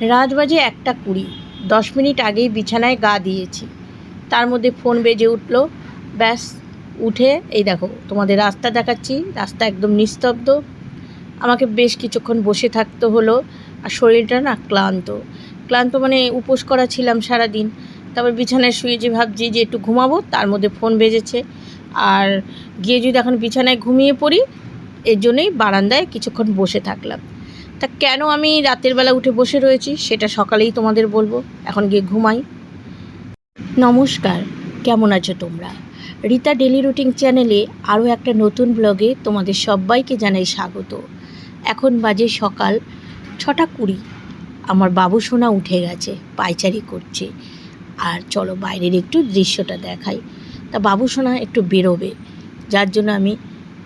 রাত বাজে একটা কুড়ি। দশ মিনিট আগেই বিছানায় গা দিয়েছি। তার মধ্যে ফোন বেজে উঠল। ব্যাস, উঠে, এই দেখো, তোমাদের রাস্তা দেখাচ্ছি। রাস্তা একদম নিস্তব্ধ। আমাকে বেশ কিছুক্ষণ বসে থাকতে হলো আর শরীরটা না ক্লান্ত। ক্লান্ত মানে উপোস করা ছিলাম সারাদিন। তারপর বিছানায় শুয়ে যে ভাবছি যে একটু ঘুমাবো, তার মধ্যে ফোন বেজেছে। আর গিয়ে যদি এখন বিছানায় ঘুমিয়ে পড়ি, এর জন্যই বারান্দায় কিছুক্ষণ বসে থাকলাম। তা কেন আমি রাতের বেলা উঠে বসে রয়েছি সেটা সকালেই তোমাদের বলব। এখন গিয়ে ঘুমাই। নমস্কার, কেমন আছো তোমরা? রীতা ডেলি রুটিন চ্যানেলে আরও একটা নতুন ব্লগে তোমাদের সবাইকে জানাই স্বাগত। এখন বাজে সকাল ছটা কুড়ি। আমার বাবু সোনা উঠে গেছে, পায়চারি করছে। আর চলো বাইরের একটু দৃশ্যটা দেখাই। তা বাবু সোনা একটু বেরোবে। যার জন্য আমি,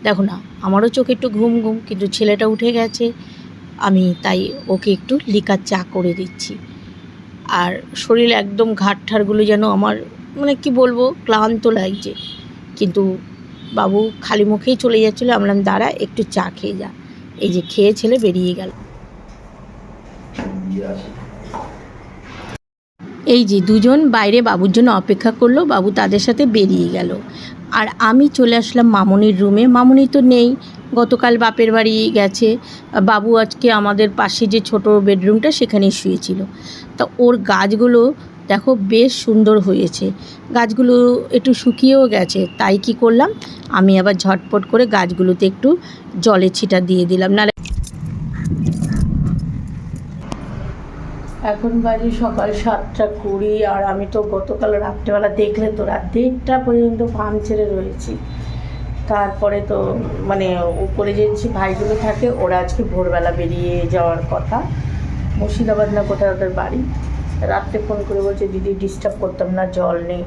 দেখো না, আমারও চোখে একটু ঘুম ঘুম, কিন্তু ছেলেটা উঠে গেছে। আমি তাই ওকে একটু লিকার চা করে দিচ্ছি। আর শরীর একদম ঘাটঠারগুলো যেন আমার মানে কি বলব, ক্লান্ত লাগছে। কিন্তু বাবু খালি মুখেই চলে যাচ্ছিল, আমরা দাঁড়া একটু চা খেয়ে যা। এই যে খেয়ে ছেলে বেরিয়ে গেল। এই যে দুজন বাইরে বাবুর জন্য অপেক্ষা করল, বাবু তাদের সাথে বেরিয়ে গেল। আর আমি চলে আসলাম মামনির রুমে। মামনি তো নেই, গতকাল বাপের বাড়ি গেছে। বাবু আজকে আমাদের পাশে যে ছোট বেডরুমটা সেখানেই শুয়েছিল। তা ওর গাছগুলো দেখো বেশ সুন্দর হয়েছে। গাছগুলো একটু শুকিয়েও গেছে, তাই কি করলাম? আমি আবার ঝটপট করে গাছগুলোতে একটু জলে ছিটা দিয়ে দিলাম। না এখন বাজে সকাল সাতটা কুড়ি, আর আমি তো গতকাল রাত্রেবেলা দেখলে তো রাত দেড়টা পর্যন্ত ফার্ম ছেড়ে রয়েছি। তারপরে তো মানে উপরে যে ভাইগুলো থাকে, ওরা আজকে ভোরবেলা বেরিয়ে যাওয়ার কথা। মুর্শিদাবাদ না কোথায় ওদের বাড়ি। রাত্রে ফোন করে বলছে, দিদি ডিস্টার্ব করতাম না, জল নেই।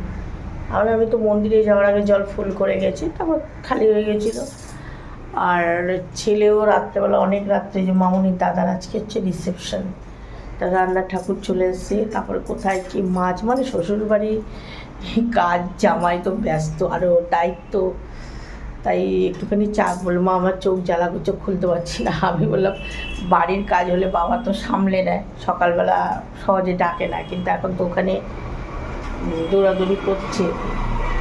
আর আমি তো মন্দিরে যাওয়ার আগে জল ফুল করে গেছি, তারপর খালি হয়ে গেছিল। আর ছেলেও রাত্রেবেলা, অনেক রাত্রে যে মামুনির দাদার আজকে হচ্ছে রিসেপশন রান্নার ঠাকুর চলে এসছে। তারপরে কোথায় কি মাছ? মানে শ্বশুরবাড়ি কাজ, জামাই তো ব্যস্ত আরও দায়িত্ব। তাই একটুখানি চা বললাম আমার চোখ জ্বালা চোখ খুলতে পারছি না। আমি বললাম, বাড়ির কাজ হলে বাবা তো সামলে নেয়, সকালবেলা সহজে ডাকে না। কিন্তু এখন তো ওখানে দৌড়াদৌড়ি করছে।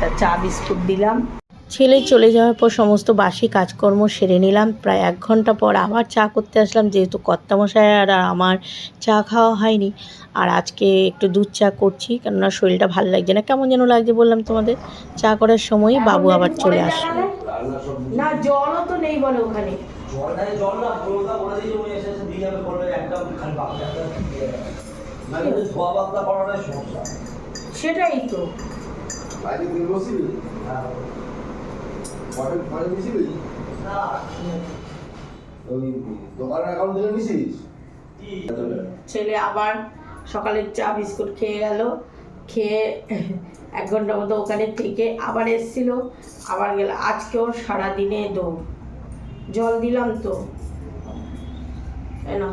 তা চা বিস্কুট দিলাম। ছেলে চলে যাওয়ার পর সমস্ত বাসি কাজকর্ম সেরে নিলাম। প্রায় এক ঘণ্টা পর আবার চা করতে আসলাম যেহেতু কর্তামশাই আর আমার চা খাওয়া হয়নি। আর আজকে একটু দুধ চা করছি কেননা শরীরটা ভালো লাগছে না। কেমন যেন লাগছে বললাম তোমাদের। চা করার সময়ই বাবু আবার চলে আসলো। না জলও তো নেই বলে ওখানে। মানে সেটাই তো। না ওই অ্যাকাউন্ট থেকে নিছিস? ছেলে আবার সকালের চা বিস্কুট খেয়ে গেল। খেয়ে এক ঘণ্টার মতো ওখানে থেকে আবার এসছিল। আবার গেল। আজকেও সারাদিনে দৌড়। জল দিলাম তো। এনা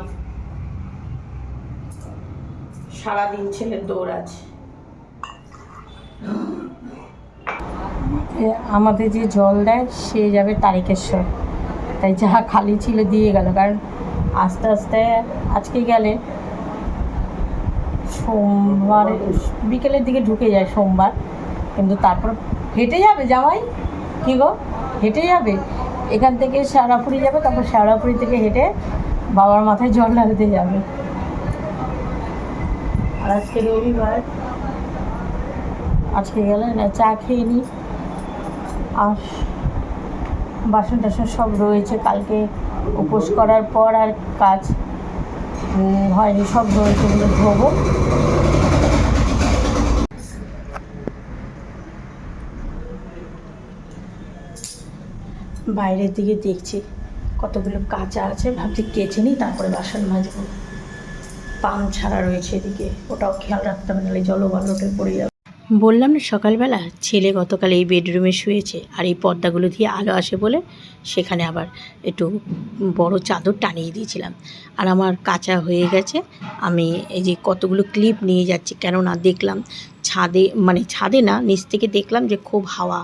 সারাদিন ছেলের দৌড় আছে আমাদের যে জল দেয়, সে যাবে তারিকেশ্বর। তাই যা খালি ছিল দিয়ে গেল। কারণ আস্তে আস্তে আজকে গেলে সোমবার বিকেলের দিকে ঢুকে যায় সোমবার। কিন্তু তারপর হেঁটে যাবে জামাই? কী গো? হেঁটে যাবে? এখান থেকে শেওড়াফুরি যাবে, তারপর শেওড়াফুরি থেকে হেঁটে বাবার মাথায় জল ঢালতে যাবে। আর আজকে রবিবার। আজকে গেলে না, চা খেয়ে নিই আর বাসন টাসন সব রয়েছে। কালকে উপোস করার পর আর কাজ হয়নি, সব রয়েছে ওগুলো ধোবো বাইরের দিকে দেখছি কতগুলো কাঁচা আছে, ভাবছি কেচে নিই, তারপরে বাসন মাজবো। পাম ছাড়া রয়েছে এদিকে, ওটাও খেয়াল রাখতে হবে, নাহলে জলবালোটে পড়ে যাবে। বললাম না, সকালবেলা ছেলে গতকাল এই বেডরুমে শুয়েছে আর এই পর্দাগুলো দিয়ে আলো আসে বলে সেখানে আবার একটু বড় চাদর টানিয়ে দিয়েছিলাম। আর আমার কাঁচা হয়ে গেছে। আমি এই যে কতগুলো ক্লিপ নিয়ে যাচ্ছি, কেননা দেখলাম ছাদে মানে ছাদে না, নিচ থেকে দেখলাম যে খুব হাওয়া।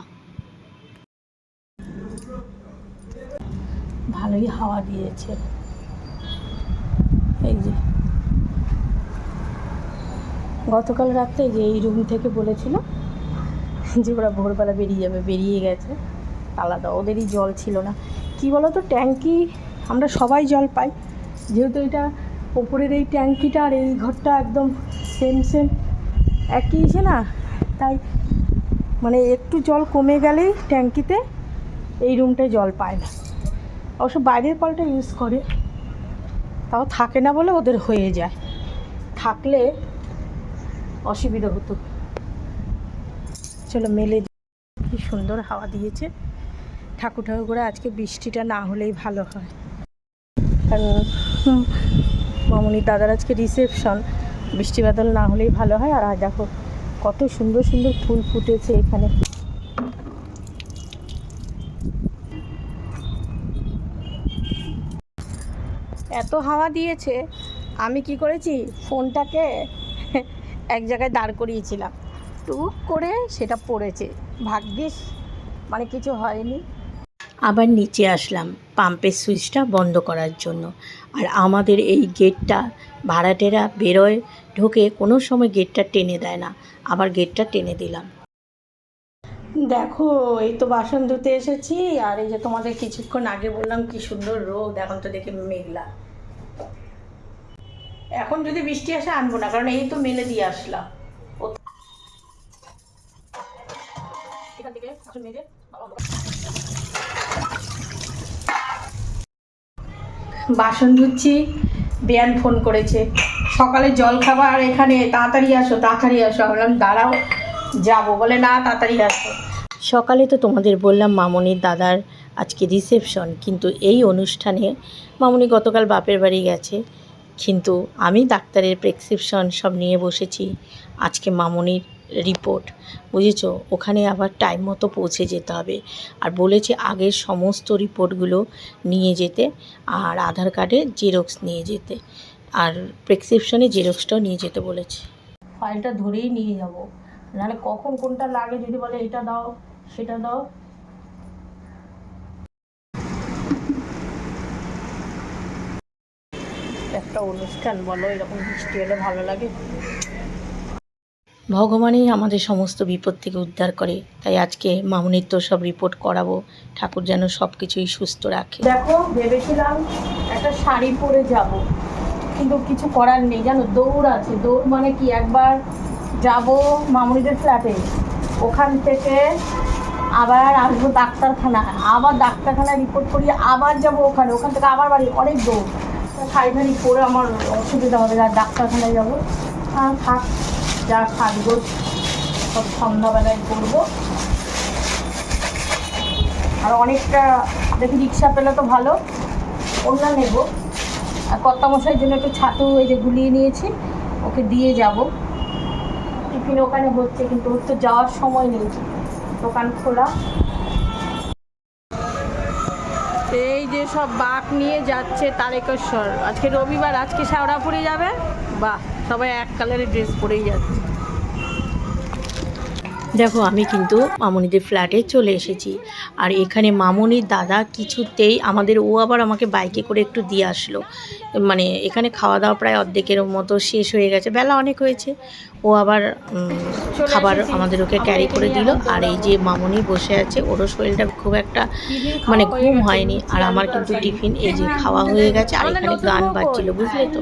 ভালোই হাওয়া দিয়েছে। এই যে গতকাল রাত্রে যে এই রুম থেকে বলেছিল যে ওরা ভোরবেলা বেরিয়ে যাবে, বেরিয়ে গেছে। আলাদা ওদেরই জল ছিল না। কি বলো তো ট্যাঙ্কি, আমরা সবাই জল পাই। যেহেতু এটা ওপরের এই ট্যাঙ্কিটা আর এই ঘরটা একদম সেম সেম একই ইসে না, তাই মানে একটু জল কমে গেলেই ট্যাঙ্কিতে এই রুমটায় জল পায় না। অবশ্য বাইরের কলটা ইউজ করে, তাও থাকে না বলে ওদের হয়ে যায়। থাকলে অসুবিধা হতো। চলো মেলে কি সুন্দর হাওয়া দিয়েছে। ঠাকুর ঠাকুর করে আজকে বৃষ্টিটা না হলেই ভালো হয়। কারণ হুম, মামুনির দাদার আজকে রিসেপশন বৃষ্টি বাদল না হলেই ভালো হয়। আর দেখো কত সুন্দর সুন্দর ফুল ফুটেছে এখানে। এত হাওয়া দিয়েছে। আমি কি করেছি? ফোনটাকে এক জায়গায় দাঁড় করিয়েছিলাম। টুক করে সেটা পড়েছে। ভাগ্যিস মানে কিছু হয়নি। আবার নিচে আসলাম পাম্পের সুইচটা বন্ধ করার জন্য। আর আমাদের এই গেটটা ভাড়াটেরা বেরোয় ঢোকে কোনো সময় গেটটা টেনে দেয় না। আবার গেটটা টেনে দিলাম। দেখো এই তো বাসন ধুতে এসেছি। আর এই যে তোমাদের কিছুক্ষণ আগে বললাম কি সুন্দর রোদ এখন তো দেখে মেঘলা। এখন যদি বৃষ্টি আসে আনব না, কারণ এই তো মেলে দিয়ে আসলাম। বাসন ধুচ্ছি, বেয়ান ফোন করেছে। সকালে জল খাবার এখানে, তাড়াতাড়ি আসো তাড়াতাড়ি আসো। বললাম, দাঁড়াও, যাব। বলে, না, তাড়াতাড়ি আসো। সকালে তো তোমাদের বললাম, মামনির দাদার আজকে রিসেপশন কিন্তু এই অনুষ্ঠানে মামনি গতকাল বাপের বাড়ি গেছে। কিন্তু আমি ডাক্তারের প্রেসক্রিপশন সব নিয়ে বসেছি। আজকে মামনির রিপোর্ট। বুঝেছ? ওখানে আবার টাইম মতো পৌঁছে যেতে হবে। আর বলেছে আগের সমস্ত রিপোর্টগুলো নিয়ে যেতে আর আধার কার্ডে জেরক্স নিয়ে যেতে। আর প্রেসক্রিপশনে জেরক্সটাও নিয়ে যেতে বলেছে। ফাইলটা ধরেই নিয়ে যাব। নাহলে কখন কোনটা লাগে যদি বলে এটা দাও, সেটা দাও একটা অনুষ্ঠান, বলো, এরকম বৃষ্টি হলে ভালো লাগে। ভগবানই আমাদের সমস্ত বিপদ থেকে উদ্ধার করে, তাই আজকে মামুনির তো সব রিপোর্ট করাবো। ঠাকুর যেন সব কিছুই সুস্থ রাখে। দেখো, ভেবেছিলাম একটা শাড়ি পরে যাব, কিন্তু কিছু করার নেই, জানো, দৌড় আছে। দৌড় মানে কি? একবার যাব মামুনিদের ফ্ল্যাটে ওখান থেকে আবার আসব ডাক্তারখানা আবার ডাক্তারখানায় রিপোর্ট করিয়ে আবার যাব ওখানে, ওখান থেকে আবার বাড়ি, অনেক দৌড়। শাড়ি ফাড়ি পরে আমার অসুবিধা হবে, আর ডাক্তারখানায় যাব। আর থাক, যা সাজগোজ সব সন্ধ্যাবেলায় করব। আর অনেকটা, দেখি রিক্সা পেলে তো ভালো ওনা নেব। আর কর্তামশাইয়ের জন্য একটু ছাতু এই যে গুলিয়ে নিয়েছি, ওকে দিয়ে যাব। টিফিন ওখানে হচ্ছে, কিন্তু ওর তো যাওয়ার সময় নেই। দোকান খোলা। সব বাঘ নিয়ে যাচ্ছে তারেকেশ্বর। আজকে রবিবার, আজকে শাওড়াপুরি যাবে? বাহ, সবাই এক কালারের ড্রেস পরেই যাচ্ছে। দেখো, আমি কিন্তু মামনিদের ফ্ল্যাটে চলে এসেছি। আর এখানে মামনির দাদা কিছুতেই আমাদের, ও আবার আমাকে বাইকে করে একটু দিয়ে আসলো। মানে এখানে খাওয়া দাওয়া প্রায় অর্ধেকের মতো শেষ হয়ে গেছে। বেলা অনেক হয়েছে। ও আবার খাবার আমাদের ওকে ক্যারি করে দিল। আর এই যে মামনি বসে আছে ওরও শরীরটা খুব একটা মানে ঘুম হয়নি। আর আমার কিন্তু টিফিন এই যে খাওয়া হয়ে গেছে। আর এখানে গান বাজছিল বুঝলে তো?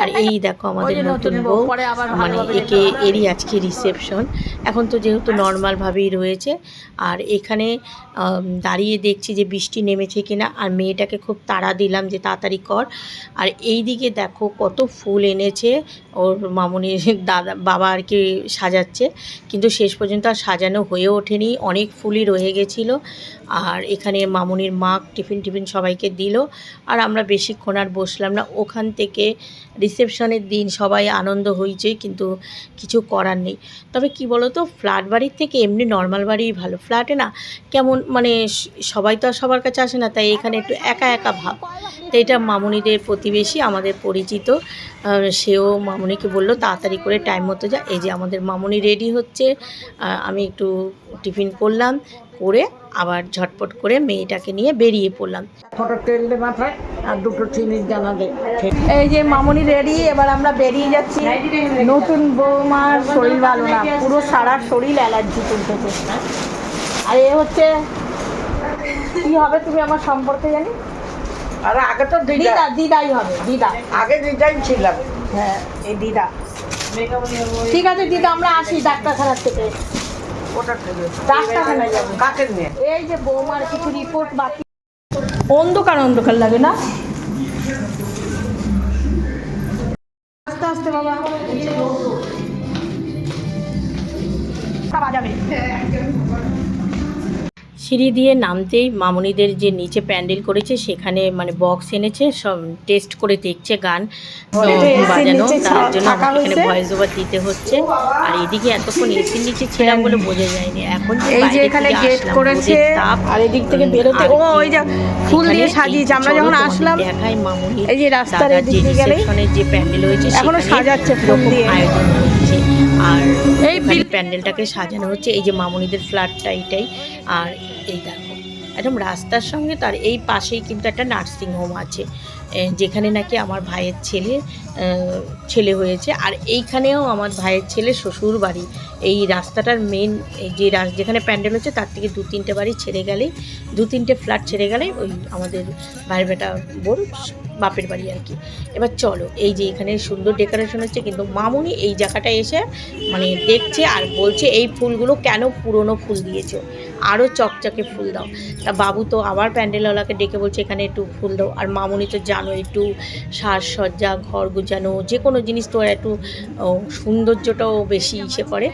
আর এই দেখো আমাদের নতুন বউ মানে একে এরই আজকে রিসেপশন এখন তো যেহেতু নর্মালভাবেই রয়েছে। আর এখানে দাঁড়িয়ে দেখছি যে বৃষ্টি নেমেছে কিনা। আর মেয়েটাকে খুব তাড়া দিলাম যে তাড়াতাড়ি কর। আর এই দিকে দেখো কত ফুল এনেছে। ওর মামনির দাদা বাবা আর কি সাজাচ্ছে। কিন্তু শেষ পর্যন্ত আর সাজানো হয়ে ওঠেনি। অনেক ফুলই রয়ে গেছিল। আর এখানে মামুনির মা টিফিন টিফিন সবাইকে দিল। আর আমরা বেশিক্ষণ আর বসলাম না। ওখান থেকে রিসেপশনের দিন সবাই আনন্দ হয়েছে কিন্তু কিছু করার নেই। তবে কি বলো তো ফ্ল্যাট বাড়ির থেকে এমনি নর্মাল বাড়িই ভালো। ফ্ল্যাটে না কেমন মানে সবাই তো আর সবার কাছে আসে না। তাই এখানে একটু একা একা ভাব। তো এটা মামুনিদের প্রতিবেশী, আমাদের পরিচিত। সেও মামুনিকে বলল, তাড়াতাড়ি করে টাইম মতো সোজা এই যে আমাদের মামনি রেডি হচ্ছে। আমি একটু টিফিন করলাম করে আবার ঝটপট করে মেয়েটাকে নিয়ে বেরিয়ে পড়লাম। ফটো তেল মাথায় আর দুটো চিনির দে এই যে মামনি রেডি এবার আমরা বেরিয়ে যাচ্ছি। নতুন বৌমার শরীর ভালো না পুরো সারা শরীর অ্যালার্জি তুলতেছে আর এ হচ্ছে কি হবে তুমি আমার সম্পর্কে জানি? আর আগে তো দিদা দিদা দিদাই হবে দিদা। আগে দিদাই ছিলাম। হ্যাঁ এই দিদা। ঠিক আছে, দিদা, আমরা আসি ডাক্তারখানার থেকে। ডাক্তারখানায় যাব এই যে বৌমার কিছু রিপোর্ট বাকি। অন্ধকার অন্ধকার লাগে না? আস্তে আস্তে, বাবা। সিঁড়ি দিয়ে নামতেই মামনিদের যে নিচে প্যান্ডেল করেছে সেখানে মানে বক্স এনেছে সব টেস্ট করে দেখছে গান। বাজানো তার জন্য আমাকে এখানে ভয়েস ওভার দিতে হচ্ছে। আর এদিকে এতক্ষণ এসির নিচে ছিলাম বলে বোঝা যায়নি। এখন এই যে এখানে গেট করেছে আর এদিক থেকে বেরোতে ও ওই যে ফুল দিয়ে সাজিয়েছে আমরা যখন আসলাম দেখাই মামুনি এই যে রাস্তার এদিক যে গেলে যে প্যান্ডেল হয়েছে এখনও সাজাচ্ছে ফুল দিয়ে। আয়োজন হচ্ছে। আর এই প্যান্ডেলটাকে সাজানো হচ্ছে। এই যে মামুনিদের ফ্ল্যাটটা এইটাই আর এই দেখো একদম রাস্তার সঙ্গে তার এই পাশেই কিন্তু একটা নার্সিং হোম আছে। যেখানে নাকি আমার ভাইয়ের ছেলে ছেলে হয়েছে। আর এইখানেও আমার ভাইয়ের ছেলে শ্বশুর বাড়ি এই রাস্তাটার মেন এই যে যেখানে প্যান্ডেল হচ্ছে তার থেকে দু তিনটে বাড়ি ছেড়ে গেলেই দু তিনটে ফ্ল্যাট ছেড়ে গেলে ওই আমাদের ভাইয়ের বেটা বোন বাপের বাড়ি আর কি। এবার চলো, এই যে এখানে সুন্দর ডেকোরেশন হচ্ছে, কিন্তু মামুনি এই জায়গাটায় এসে মানে দেখছে আর বলছে, এই ফুলগুলো কেন পুরনো ফুল দিয়েছ? আরও চকচকে ফুল দাও। তা বাবু তো আবার প্যান্ডেলওয়ালাকে ডেকে বলছে, এখানে একটু ফুল দাও। আর মামুনি তো জানো, একটু সাজসজ্জা, ঘর গুজানো যে কোনো জিনিস তো একটু সৌন্দর্যটাও বেশি ইসে করে।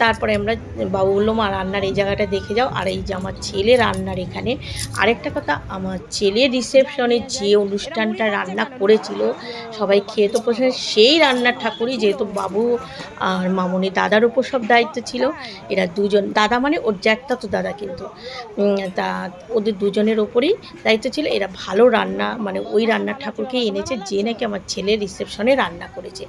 তারপরে আমরা বাবু বলল, মা, রান্নার এই জায়গাটা দেখে যাও। আর এই যে আমার ছেলে রান্নার এখানে। আরেকটা কথা, আমার ছেলে রিসেপশনে যে অনুষ্ঠানটা রান্না করেছিল, সবাই খেয়ে তো প্রশ্ন সেই রান্নার ঠাকুরই যেহেতু বাবু আর মামনি দাদার উপর সব দায়িত্ব ছিল, এরা দুজন, দাদা মানে ওর জ্যাঠটা তো দাদা কিন্তু তা ওদের দুজনের ওপরেই দায়িত্ব ছিল। এরা ভালো রান্না মানে ওই রান্নার ঠাকুরকেই এনেছে, যে নাকি আমার ছেলে রিসেপশনে রান্না করেছে।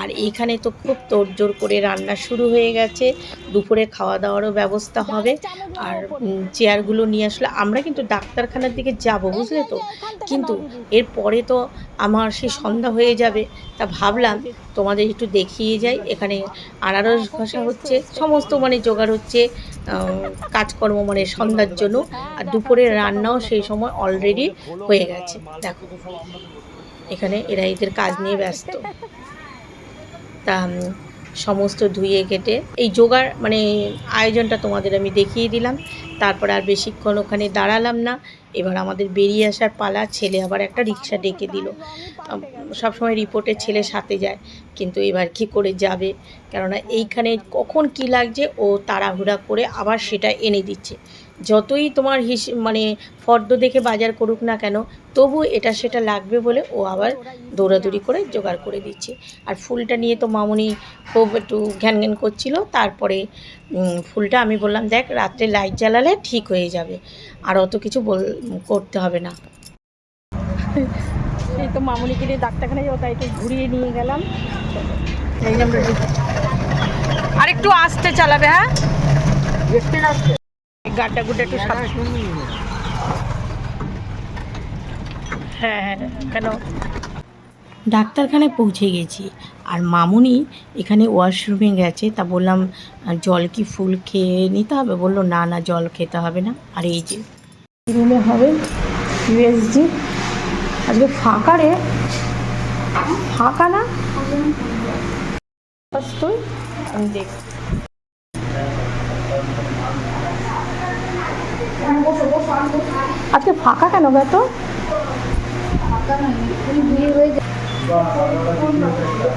আর এইখানে তো খুব তোড়জোড় করে রান্না শুরু হয়ে গেছে দুপুরে খাওয়া দাওয়ারও ব্যবস্থা হবে। আর চেয়ারগুলো নিয়ে আসলে আমরা কিন্তু ডাক্তারখানার দিকে যাব বুঝলে তো? কিন্তু এরপরে তো আমার সে সন্ধ্যা হয়ে যাবে তা ভাবলাম তোমাদের একটু দেখিয়ে যাই। এখানে আনারস ঘষা হচ্ছে সমস্ত মানে জোগাড় হচ্ছে কাজকর্ম মানে সন্ধ্যার জন্য। আর দুপুরের রান্নাও সেই সময় অলরেডি হয়ে গেছে দেখো। এখানে এরা এদের কাজ নিয়ে ব্যস্ত। তা সমস্ত ধুয়ে কেটে এই জোগাড় মানে আয়োজনটা তোমাদের আমি দেখিয়ে দিলাম। তারপর আর বেশিক্ষণ ওখানে দাঁড়ালাম না। এবার আমাদের বেরিয়ে আসার পালা, ছেলে আবার একটা রিক্সা ডেকে দিল। সবসময় রিপোর্টে ছেলে সাথে যায়, কিন্তু এবার কি করে যাবে? কেননা এইখানে কখন কি লাগছে, ও তাড়াহুড়া করে আবার সেটা এনে দিচ্ছে। যতই তোমার হিস মানে ফর্দ দেখে বাজার করুক না কেন তবু এটা সেটা লাগবে বলে ও আবার দৌড়াদৌড়ি করে জোগাড় করে দিচ্ছে। আর ফুলটা নিয়ে তো মামুনি খুব একটু ঘ্যান ঘ্যান করছিল তারপরে ফুলটা আমি বললাম দেখ রাত্রে লাইট জ্বালালে ঠিক হয়ে যাবে আর অত কিছু বল করতে হবে না। এই তো মামুনিকে নিয়ে ডাক্তারখানায় যাব তাই একটু ঘুরিয়ে নিয়ে গেলাম। আর একটু আস্তে চালাবে হ্যাঁ? গাড্ডা গুড্ডা একটু হ্যাঁ হ্যাঁ কেন? ডাক্তারখানায় পৌঁছে গেছি আর মামুনি এখানে ওয়াশরুমে গেছে। তা বললাম জল কি ফুল খেয়ে নিতে হবে? বলল না না জল খেতে হবে না। আর এই যে রুমে হবে ইউএসজি আজকে ফাঁকা রে। ফাঁকা না? তুই আমি দেখ আজকে ফাঁকা কেন গে তো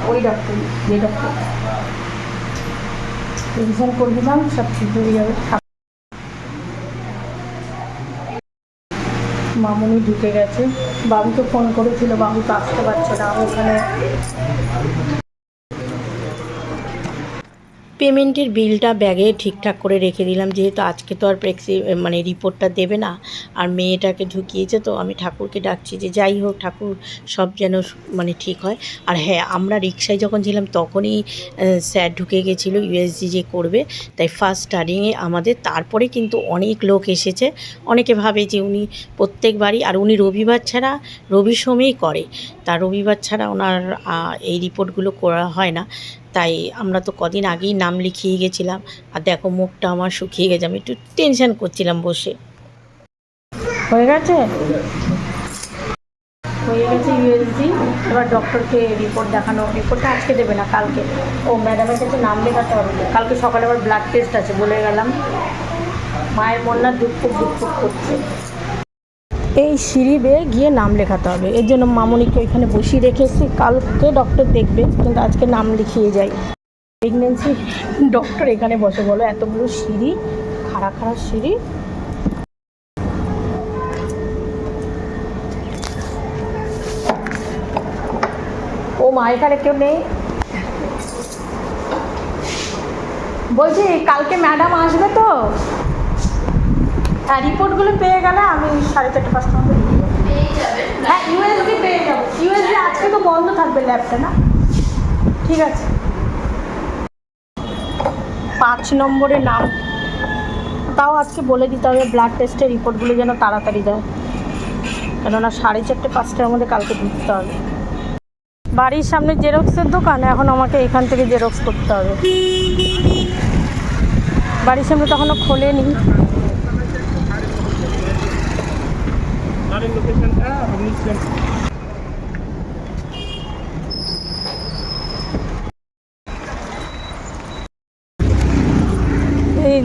ওই সব মামুনি ঢুকে গেছে। বাবুকে ফোন করেছিল, বাবু তো আসতে পারছে না ওখানে পেমেন্টের বিলটা ব্যাগে ঠিকঠাক করে রেখে দিলাম, যেহেতু আজকে তো আর প্রেক্সি মানে রিপোর্টটা দেবে না। আর মেয়েটাকে ঢুকিয়েছে তো আমি ঠাকুরকে ডাকছি যে, যাই হোক ঠাকুর, সব যেন মানে ঠিক হয়। আর হ্যাঁ আমরা রিক্সায় যখন ছিলাম তখনই স্যার ঢুকে গেছিল ইউএসজি যে করবে। তাই ফার্স্ট স্টার্টিংয়ে আমাদের, তারপরে কিন্তু অনেক লোক এসেছে। অনেকে ভাবে যে উনি প্রত্যেকবারই, আর উনি রবিবার ছাড়া রবি সোমেই করে। তা রবিবার ছাড়া ওনার এই রিপোর্টগুলো করা হয় না। তাই আমরা তো কদিন আগেই নাম লিখিয়ে গেছিলাম। আর দেখো, মুখটা আমার শুকিয়ে গেছে। আমি একটু টেনশন করছিলাম বসে। হয়ে গেছে? হয়ে গেছে ইউএসজি এবার ডক্টরকে রিপোর্ট দেখানো। রিপোর্টটা আজকে দেবে না, কালকে। ও ম্যাডামের কাছে নাম লেখাতে হবে। কালকে সকালে আবার ব্লাড টেস্ট আছে, বলে গেলাম। মায়ের মন না দুঃখ দুঃখ করছে। এই সিঁড়ি বেয়ে গিয়ে নাম লেখাতে হবে। এর জন্য মামনিকে ওইখানে বসিয়ে রেখেছি কালকে ডক্টর দেখবে, কিন্তু আজকে নাম লিখিয়ে যাই। প্রেগনেন্সি ডক্টর এখানে বসে। বলো, এতগুলো সিঁড়ি, খাড়া খাড়া সিঁড়ি। ও মা, এখানে কেউ নেই? বলছি, কালকে ম্যাডাম আসবে তো? হ্যাঁ রিপোর্টগুলো পেয়ে গেলে আমি সাড়ে চারটে পাঁচটা মধ্যে। হ্যাঁ ইউএসবি পেয়ে যাব। ইউএসবি আজকে তো বন্ধ থাকবে ল্যাবটা না? ঠিক আছে। পাঁচ নম্বরে নাম। তাও আজকে বলে দিতে হবে ব্লাড টেস্টের রিপোর্টগুলো যেন তাড়াতাড়ি দেয় কেননা সাড়ে চারটে পাঁচটার মধ্যে কালকে ঢুকতে হবে। বাড়ির সামনে জেরক্সের দোকান এখন আমাকে এখান থেকে জেরক্স করতে হবে। বাড়ির সামনে তখনও খোলেনি। এই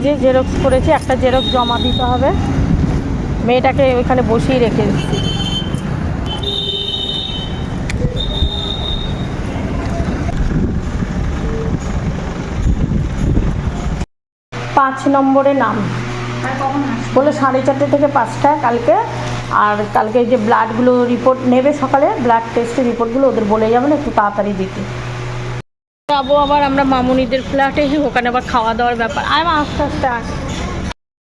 যে জেরক্স করেছি একটা জেরক্স জমা দিতে হবে। মেয়েটাকে ওইখানে বসিয়ে রেখে পাঁচ নম্বরে নাম। বলে সাড়ে চারটে থেকে পাঁচটা কালকে আর কালকে যে ব্লাডগুলো রিপোর্ট নেবে সকালে ব্লাড টেস্টের রিপোর্টগুলো ওদের বলে যাবেন একটু তাড়াতাড়ি দিতে। যাব আবার আমরা মামুনিদের ফ্ল্যাটে ওখানে আবার খাওয়া দাওয়ার ব্যাপার আর আস্তে আস্তে আস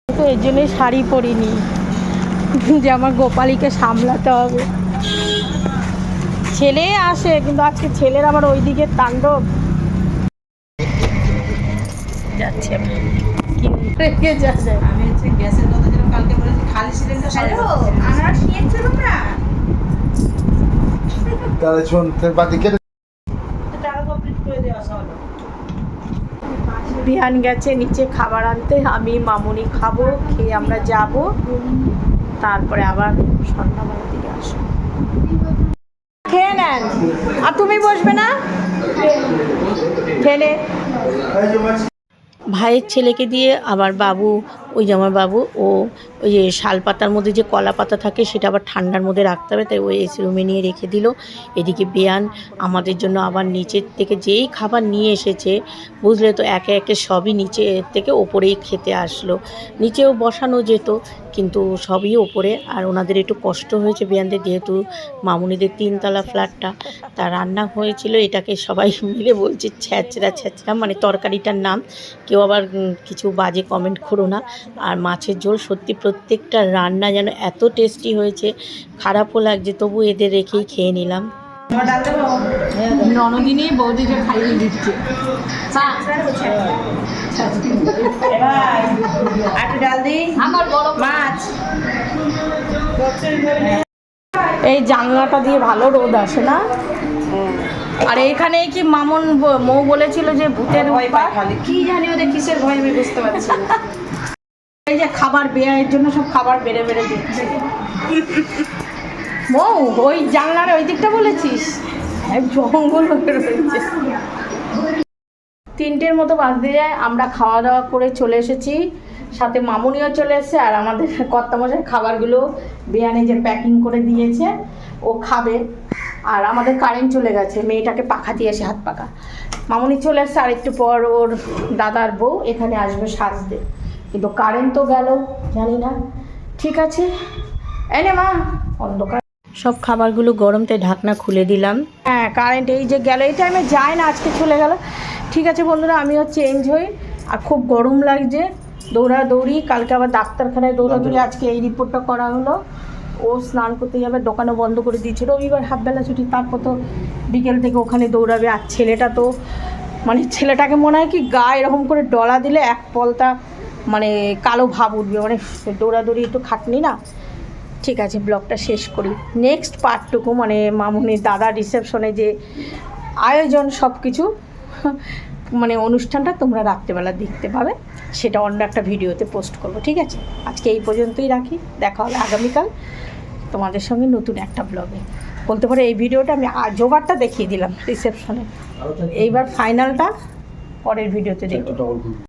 তো এর জন্যই শাড়ি পরিনি। যে আমার গোপালীকে সামলাতে হবে। ছেলে আসে কিন্তু আজকে ছেলের আবার ওইদিকে তাণ্ডব। যাচ্ছে আমি। কি রেখে যাচ্ছে আমি হচ্ছে গ্যাসের কথা তাহলে শোন বাতি কেটে বিহান গেছে নিচে খাবার আনতে আমি মামুনি খাব খেয়ে আমরা যাব। তারপরে আবার সন্ধ্যাবেলার দিকে আসব। খেয়ে নেন। আর তুমি বসবে না? খেলে ভাইয়ের ছেলেকে দিয়ে আবার বাবু ওই যে বাবু, ও ওই যে শাল পাতার মধ্যে যে কলা পাতা থাকে সেটা আবার ঠান্ডার মধ্যে রাখতে হবে, তাই ওই এসি রুমে নিয়ে রেখে দিল। এদিকে বেয়ান আমাদের জন্য আবার নিচের থেকে যেই খাবার নিয়ে এসেছে, বুঝলে তো একে একে সবই নিচে থেকে ওপরেই খেতে আসলো। নিচেও বসানো যেত, কিন্তু সবই ওপরে, আর ওনাদের একটু কষ্ট হয়েছে বেয়ানদের, যেহেতু মামুনিদের তিনতলা ফ্ল্যাটটা। তা রান্না হয়েছিল, এটাকে সবাই মিলে বলছে ছ্যাচড়া ছ্যাচড়া মানে তরকারিটার নাম। কেউ আবার কিছু বাজে কমেন্ট করো না। আর মাছের ঝোল সত্যি প্রত্যেকটা রান্না যেন এত টেস্টি হয়েছে খারাপও লাগছে তবু এদের রেখেই খেয়ে নিলাম। বৌদিকে খাইয়ে দিচ্ছে। এই জানলাটা দিয়ে ভালো রোদ আসে না? আর এইখানে কি মামন ব- মৌ বলেছিল যে ভূতের ভয় পায় খালি। কি জানি ওদের কিসের ভয় আমি বুঝতে পারছি এই যে খাবার বেয়ের জন্য সব খাবার বেড়ে বেড়ে দিচ্ছে। মৌ ওই জানলার ওই দিকটা বলেছিস? জঙ্গল হয়ে রয়েছে। তিনটের মতো বাজতে যায়, আমরা খাওয়া দাওয়া করে চলে এসেছি। সাথে মামুনিও চলে এসেছে আর আমাদের কর্তামশাই খাবারগুলো বিয়ানে যে প্যাকিং করে দিয়েছে, ও খাবে। আর আমাদের কারেন্ট চলে গেছে, মেয়েটাকে পাখা দিয়েছে হাত পাখা মামুনি চলে এসছে আর একটু পর ওর দাদার বউ এখানে আসবে সাজতে। কিন্তু কারেন্ট তো গেল জানি না। ঠিক আছে এনে মা অন্ধকার। সব খাবারগুলো গরম তাই ঢাকনা খুলে দিলাম। হ্যাঁ কারেন্ট এই যে গেল এই টাইমে যায় না আজকে চলে গেল। ঠিক আছে বন্ধুরা আমিও চেঞ্জ হই আর খুব গরম লাগছে। দৌড়াদৌড়ি কালকে আবার ডাক্তারখানায় দৌড়াদৌড়ি আজকে এই রিপোর্টটা করা হলো। ও স্নান করতে যাবে দোকানও বন্ধ করে দিয়েছে। রবিবার হাফবেলা ছুটি তারপর তো বিকেল থেকে ওখানে দৌড়াবে। আর ছেলেটা তো মানে ছেলেটাকে মনে হয় কি গা এরকম করে ডলা দিলে এক পলতা মানে কালো ভাব উঠবে মানে দৌড়াদৌড়ি একটু খাটনি না। ঠিক আছে ব্লগটা শেষ করি। নেক্সট পার্টটুকু মানে মামুনির দাদা রিসেপশনে যে আয়োজন সব কিছু মানে অনুষ্ঠানটা তোমরা রাত্রেবেলা দেখতে পাবে। সেটা অন্য একটা ভিডিওতে পোস্ট করব ঠিক আছে? আজকে এই পর্যন্তই রাখি দেখা হবে আগামীকাল তোমাদের সঙ্গে নতুন একটা ব্লগে বলতে পারো এই ভিডিওটা আমি জোগাড়টা দেখিয়ে দিলাম রিসেপশনে এইবার ফাইনালটা পরের ভিডিওতে দেখব